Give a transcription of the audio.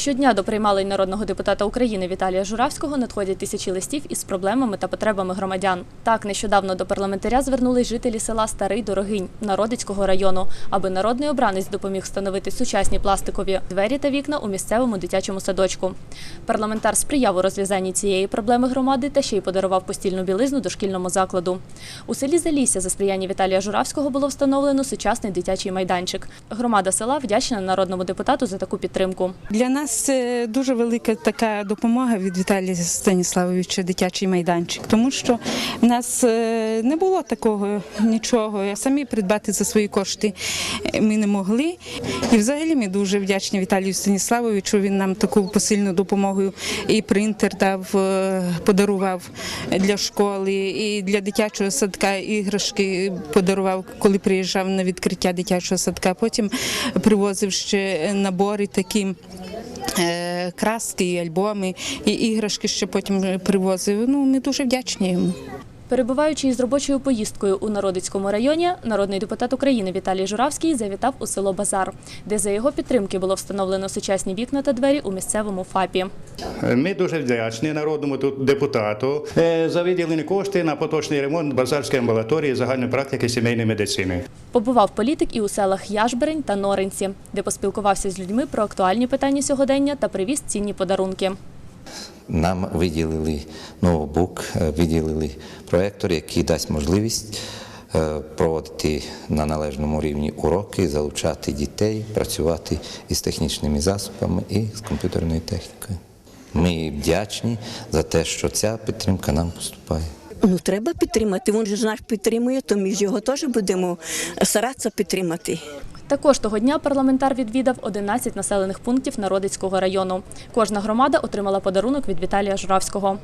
Щодня до приймалень народного депутата України Віталія Журавського надходять тисячі листів із проблемами та потребами громадян. Так, нещодавно до парламентаря звернулись жителі села Старий Дорогинь Народицького району, аби народний обранець допоміг встановити сучасні пластикові двері та вікна у місцевому дитячому садочку. Парламентар сприяв у розв'язанні цієї проблеми громади та ще й подарував постільну білизну дошкільному закладу. У селі Залісся за сприяння Віталія Журавського було встановлено сучасний дитячий майданчик. Громада села вдячна народному депутату за таку підтримку. Для нас це дуже велика така допомога від Віталія Станіславовича дитячий майданчик, тому що в нас е, не було такого нічого. а Самі придбати за свої кошти ми не могли. І взагалі ми дуже вдячні Віталію Станіславовичу. Він нам таку посильну допомогу і принтер дав, е, подарував для школи, і для дитячого садка іграшки подарував, коли приїжджав на відкриття дитячого садка. Потім привозив ще набори такі. Е, Краски, і альбоми і іграшки ще потім привозив. Ну, ми дуже вдячні йому. Перебуваючи із робочою поїздкою у Народицькому районі, народний депутат України Віталій Журавський завітав у село Базар, де за його підтримки було встановлено сучасні вікна та двері у місцевому ФАПі. Ми дуже вдячні народному депутату е, за виділені кошти на поточний ремонт базарської амбулаторії загальної практики сімейної медицини. Побував політик і у селах Яжберень та Норинці, де поспілкувався з людьми про актуальні питання сьогодення та привіз цінні подарунки. Нам виділили ноутбук, е, виділили проєктор, який дасть можливість е, проводити на належному рівні уроки, залучати дітей, працювати із технічними засобами і з комп'ютерною технікою. Ми вдячні за те, що ця підтримка нам поступає. Ну, треба підтримати. Він же наш підтримує, то ми ж його теж будемо старатися підтримати. Також того дня парламентар відвідав 11 населених пунктів Народицького району. Кожна громада отримала подарунок від Віталія Журавського.